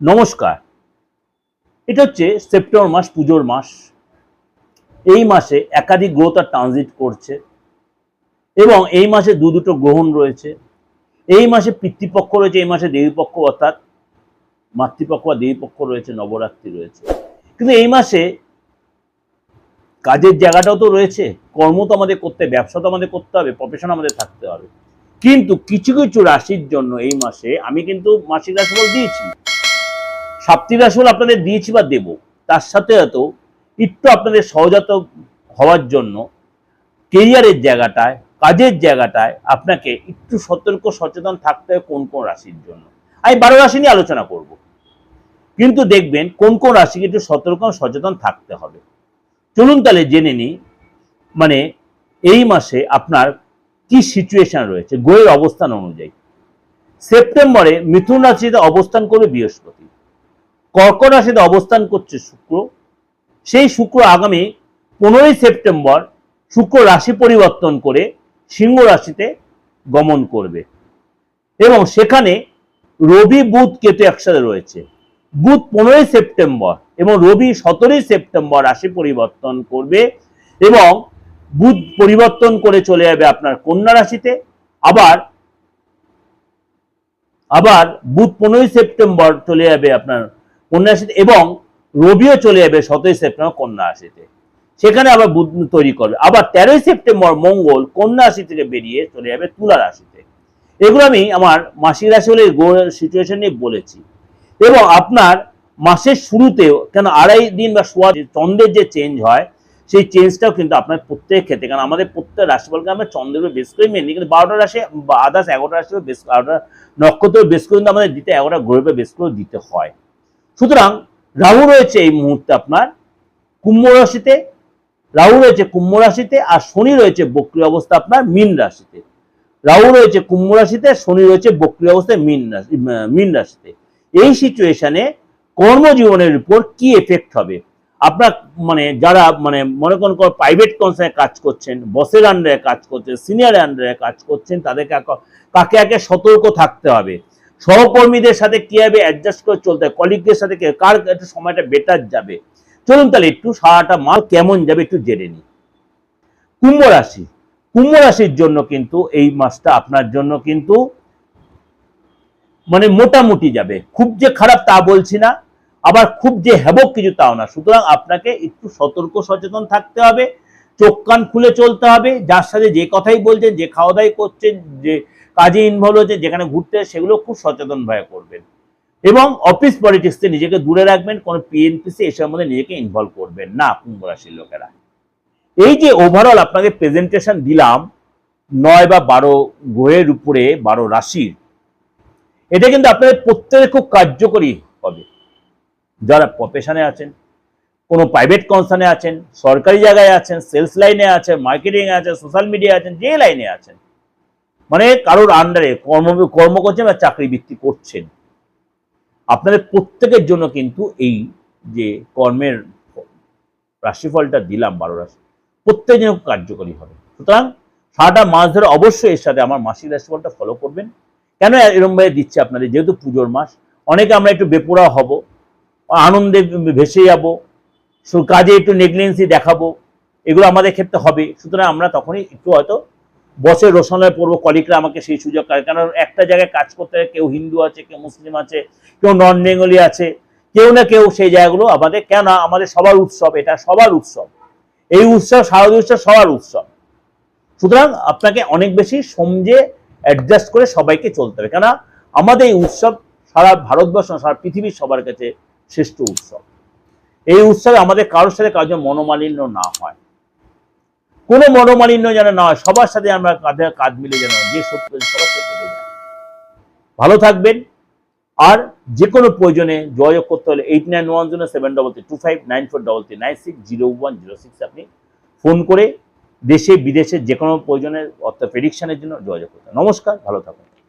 নমস্কার। এটা হচ্ছে সেপ্টেম্বর মাস পুজোর মাস। এই মাসে একাধিক গ্রহ তার ট্রানজিট করছে এবং এই মাসে দু দুটো গ্রহণ রয়েছে। এই মাসে পিতৃপক্ষ রয়েছে এই মাসে দেবীপক্ষ অর্থাৎ মাতৃপক্ষ বা দেবীপক্ষ রয়েছে নবরাত্রি রয়েছে। কিন্তু এই মাসে কাজের জায়গাটাও তো রয়েছে কর্ম তো আমাদের করতে হবে, ব্যবসা তো আমাদের করতে হবে প্রফেশন আমাদের থাকতে হবে। কিন্তু কিছু কিছু রাশির জন্য এই মাসে আমি কিন্তু মাসিক রাশিফল দিয়েছি। সাপ্তাহিক রাশিফল আপনাদের দিয়েছি বা দেব, তার সাথে হয়তো একটু আপনাদের সহজাত হওয়ার জন্য কেরিয়ারের জায়গাটায়, কাজের জায়গাটায় আপনাকে একটু সতর্ক, সচেতন থাকতে হবে কোন কোন রাশির জন্য। আমি বারো রাশি নিয়ে আলোচনা করব। কিন্তু দেখবেন কোন কোন রাশিকে একটু সতর্ক, সচেতন থাকতে হবে। চলুন তাহলে জেনে নিই মানে এই মাসে আপনার কি সিচুয়েশন রয়েছে গোয়ের অবস্থান অনুযায়ী। সেপ্টেম্বরে মিথুন রাশিতে অবস্থান করবে বৃহস্পতি। কর্কট রাশিতে অবস্থান করছে শুক্র। সেই শুক্র আগামী পনেরোই সেপ্টেম্বর শুক্র রাশি পরিবর্তন করে সিংহ রাশিতে গমন করবে। এবং সেখানে রবি, বুধ, কেতু একসাথে রয়েছে। বুধ পনেরোই সেপ্টেম্বর এবং রবি সতেরোই সেপ্টেম্বর রাশি পরিবর্তন করবে এবং বুধ পরিবর্তন করে চলে যাবে আপনার কন্যা রাশিতে। আবার আবার বুধ পনেরোই সেপ্টেম্বর চলে যাবে আপনার কন্যা রাশিতে এবং রবিও চলে যাবে সতেরোই সেপ্টেম্বর কন্যা রাশিতে সেখানে আবার বুধ তৈরি করবে। আবার তেরোই সেপ্টেম্বর মঙ্গল কন্যা রাশি থেকে বেরিয়ে চলে যাবে তুলা রাশিতে। এগুলো আমি আমার মাসিক রাশি হলে সিচুয়েশন নিয়ে বলেছি। এবং আপনার মাসের শুরুতেও কেন আড়াই দিন বা সোয়া চন্দ্রের যে চেঞ্জ হয়, সেই চেঞ্জটাও কিন্তু আপনার প্রত্যেক ক্ষেত্রে। কারণ আমাদের প্রত্যেক রাশিফলকে আমরা চন্দ্রের উপর বেশ করে মেনে কিন্তু বারোটা রাশি বা আদার্স এগারোটা রাশি বেশ বারোটা নক্ষত্র বেশ করে, কিন্তু আমাদের দিতে এগারোটা গ্রহের বেশ করে দিতে হয়। সুতরাং রাহু রয়েছে এই মুহূর্তে আপনার কুম্ভ রাশিতে, রাহু রয়েছে কুম্ভ রাশিতে আর শনি রয়েছে বক্রি অবস্থা আপনার মীন রাশিতে। রাহু রয়েছে কুম্ভ রাশিতে, শনি রয়েছে বক্রি অবস্থায় মীন রাশি মীন রাশিতে। এই সিচুয়েশনে কর্মজীবনের উপর কি এফেক্ট হবে? আপনার মানে যারা মানে মনে করেন প্রাইভেট কনসার্নে কাজ করছেন বসের আন্ডারে কাজ করছেন সিনিয়র আন্ডারে কাজ করছেন, তাদেরকে এক- কাকে আগে সতর্ক থাকতে হবে? সহকর্মীদের সাথে কীভাবে অ্যাডজাস্ট করে চলতে হবে কলিগদের সাথে কার একটু সময়টা বেটার যাবে? চলুন তাহলে একটু সারাটা মাল কেমন যাবে একটু জেনে নিই। কুম্ভ রাশি, কুম্ভ রাশির জন্য কিন্তু এই মাসটা আপনার জন্য কিন্তু মানে মোটামুটি যাবে। খুব যে খারাপ তা বলছি না, আবার খুব যে হেবক কিছু তাও না। সুতরাং আপনাকে একটু সতর্ক, সচেতন থাকতে হবে, চোখ কান খুলে চলতে হবে, যার সাথে যে কথাই বলছেন, যে খাওয়া দাওয়াই করছেন, যে কাজে ইনভলভ হচ্ছে যেখানে ঘুরতে সেগুলো খুব সচেতনভাবে করবেন। এবং অফিস পলিটিক্সে নিজেকে দূরে রাখবেন, কোনো পিএনপিসি এসবের মধ্যে নিজেকে ইনভলভ করবেন না, কুম্ভ রাশির লোকেরা। এই যে ওভারঅল আপনাকে প্রেজেন্টেশন দিলাম, নয় বা বারো গ্রহের উপরে, বারো রাশির, এটা কিন্তু আপনাদের প্রত্যেকের খুব কার্যকরী হবে। যারা প্রফেশনে আছেন, কোনো প্রাইভেট কনসার্নে আছেন, সরকারি জায়গায় আছেন সেলস লাইনে আছেন মার্কেটিং আছেন সোশ্যাল মিডিয়া আছেন, যে লাইনে আছেন মানে কারোর আন্ডারে কর্ম কর্ম করছেন বা চাকরি বৃত্তি করছেন। আপনাদের প্রত্যেকের জন্য কিন্তু এই যে কর্মের রাশিফলটা দিলাম বারো রাশি প্রত্যেক যেন কার্যকরী হবে। সুতরাং সারাটা মাস ধরে অবশ্যই এর সাথে আমার মাসিক রাশিফলটা ফলো করবেন। কেন এরম ভাবে দিচ্ছে আপনাদের? যেহেতু পুজোর মাস, অনেকে আমরা একটু বেপোড়া হব, আনন্দে ভেসে যাব কাজে একটু নেগলেন্সি দেখাবো, এগুলো আমাদের ক্ষেত্রে হবে। সুতরাং আমরা তখনই একটু হয়তো বসের রোশনায় পড়ব কলিগরা আমাকে সেই সুযোগ করে। কারণ একটা জায়গায় কাজ করতে কেউ হিন্দু আছে, কেউ মুসলিম আছে, কেউ নন বেঙ্গলি আছে, কেউ না কেউ সেই জায়গাগুলো আমাদের কেন আমাদের সবার উৎসব এটা, সবার উৎসব। এই উৎসব, শারদীয় উৎসব সবার উৎসব। সুতরাং আপনাকে অনেক বেশি সমঝে অ্যাডজাস্ট করে সবাইকে চলতে হবে। কেন আমাদের এই উৎসব সারা ভারতবর্ষ সারা পৃথিবীর সবার কাছে শ্রেষ্ঠ উৎসব। এই উৎসবে আমাদের কারোর সাথে কারোর মনোমালিন্য না হয়। কোনো মনোমালিন্য যেন না হয়, সবার সাথে আমরা কাঁধে কাঁধ মিলে যেন যে সত্য সবার সাথে যায়। ভালো থাকবেন। আর যে কোনো প্রয়োজনে যোগাযোগ করতে হলে eight nine one zero seven double three two five nine four double three nine six zero one zero six আপনি ফোন করে দেশে, বিদেশে যে কোনো প্রয়োজনের অর্থাৎ প্রেডিকশনের জন্য যোগাযোগ করতে। নমস্কার, ভালো থাকুন।